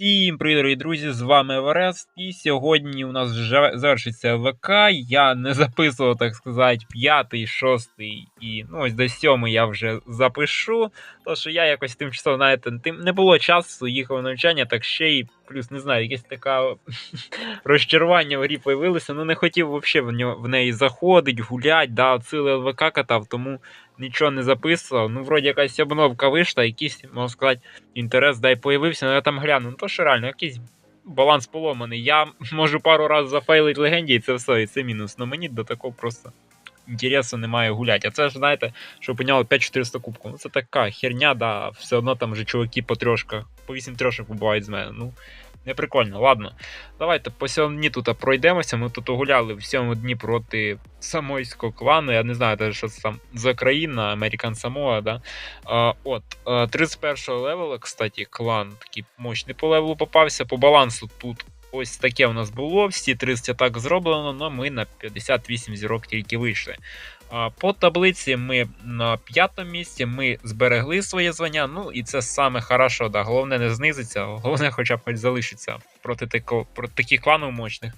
Всім привіт, дорогі друзі! З вами Еверест. І сьогодні у нас завершиться ВК. Я не записував, так сказати, п'ятий, шостий і ну ось до сьомий я вже запишу. Тому що я якось тимчасово, знаєте, тим не було часу, їхав навчання, так ще й плюс не знаю, якесь таке розчарування в грі появилося. Ну не хотів взагалі в, в неї заходити, гуляти, да, ціле ЛВК катав, тому нічого не записував. Ну, вроді якась обновка вийшла, якийсь, можна сказати, інтерес дай появився, але я там гляну. Ну то що реально, якийсь баланс поломаний. Я можу пару разів зафейлити легенді, і це все, і це мінус. Ну мені до такого просто інтересу немає гуляти. А це ж, знаєте, що підняло 5400 кубків. Ну це така херня, да, все одно там вже чуваки по трьошках, по 8 трьошок вибувають з мене. Ну, не прикольно, ладно. Давайте по сьомому дні тут пройдемося. Ми тут гуляли в сьомому дні проти самойського клану. Я не знаю, даже, що це там за країна, American Samoa, да? А, от, 31 левела, кстати, клан такий мощний по левелу попався. По балансу тут ось таке у нас було. Всі 30 атак зроблено, але ми на 58 зірок тільки вийшли. По таблиці ми на п'ятому місці ми зберегли своє звання. Ну і це саме хорошо. Да. Головне не знизиться, головне, хоча б хоч залишиться проти, тако, проти таких кланів мощних.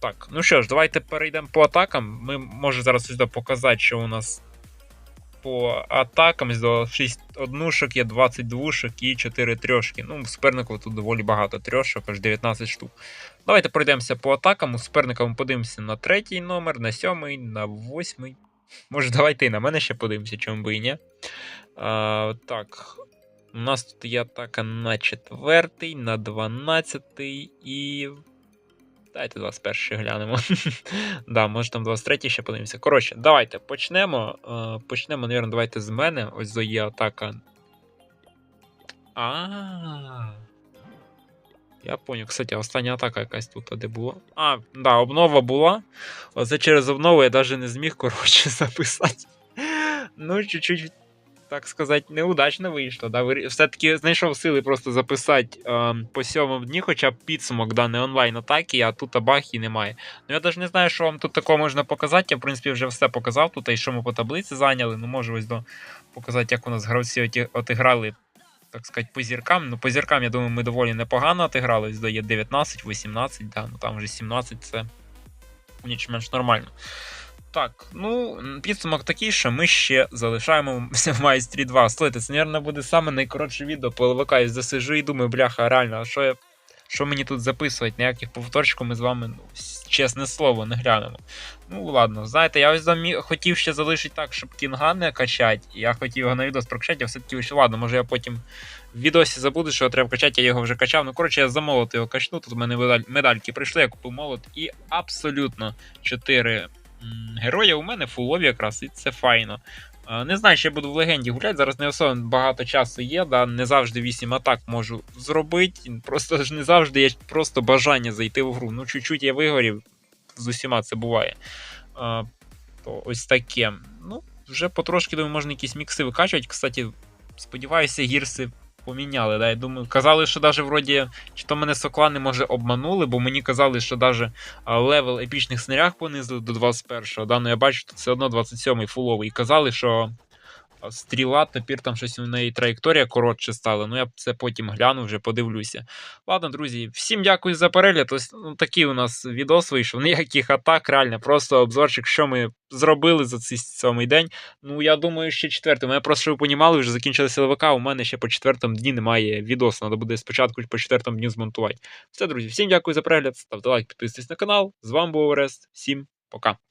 Так, ну що ж, давайте перейдемо по атакам. Ми можемо зараз сюди показати, що у нас по атакам до 6 однушок є 20 двушок і 4 трьошки. Ну, у супернику тут доволі багато трьошок, аж 19 штук. Давайте пройдемося по атакам. У суперника ми подивимося на третій номер, на сьомий, на восьмий. Може, давайте і на мене ще подивимося, чому би і ні. А, Так. У нас тут є атака на четвертий, на 12 і. Давайте 21 ще глянемо. да, може там 23 ще подивимося. Коротше, давайте почнемо. Почнемо, мабуть, давайте з мене. Ось є атака. А. Я понял. Кстати, остання атака якась тут де була. А, да, обнова була. Оце через обнову я навіть не зміг, коротше, записати. Ну, чуть-чуть, так сказати, неудачно вийшло. Да? Все-таки знайшов сили просто записати е, по сьомому дні, хоча б підсумок да, не онлайн атаки, а тут абахи немає. Ну я навіть не знаю, що вам тут такого можна показати. Я, в принципі, вже все показав тут, і що ми по таблиці зайняли. Ну, можу ось до показати, як у нас гравці оті- отіграли так сказать, по зіркам. Ну, по зіркам, я думаю, ми доволі непогано отиграли. Здає 19, 18, да, ну там вже 17 це більш-менш нормально. Так, ну, підсумок такий, що ми ще залишаємося в майстрі 2. Слухайте, це, мабуть, буде саме найкоротше відео по ЛВК. Я засижу і думаю, бляха, реально, а що я. Що мені тут записувати? Ніяких повторчиків ми з вами, ну, чесне слово, не глянемо. Ну, ладно, знаєте, я ось замі... хотів ще залишити так, щоб кінга не качати. Я хотів його на відос прокачати, а все-таки ось, ладно, може я потім в відосі забуду, що його треба качати, я його вже качав. Ну, коротше, я за молот його качну. Тут у мене медаль... медальки прийшли, я купив молот, і абсолютно 4 героя у мене фулові якраз, і це файно. Е, Не знаю, ще буду в легенді гуляти. Зараз не особливо багато часу є. Да? Не завжди 8 атак можу зробити. Просто ж не завжди є просто бажання зайти в гру. Ну, чуть-чуть я вигорів, з усіма це буває. А, То ось таке. Ну, вже потрошки думаю, можна якісь мікси викачувати. Кстати, сподіваюся, гірси поміняли. Да? Я думаю, казали, що навіть вроді, чи то мене соклани може обманули, бо мені казали, що навіть левел епічних снаряг понизили до 21-го. Да? Ну я бачу, тут все одно 27-й фуловий. І казали, що стріла, тепер там щось у неї траєкторія коротше стала. Ну я це потім гляну, вже подивлюся. Ладно, друзі, всім дякую за перегляд. Ось ну, такий у нас відос вийшов. Ніяких атак, реально, просто обзорчик, що ми зробили за цей сьомий день. Ну, я думаю, ще четвертий. Мене просто, щоб ви понімали, вже закінчилася ЛВК, у мене ще по четвертому дні немає відосу. Треба буде спочатку по четвертому дню змонтувати. Все, друзі, всім дякую за перегляд. Ставте лайк, підписуйтесь на канал. З вами був Орест. Всім пока.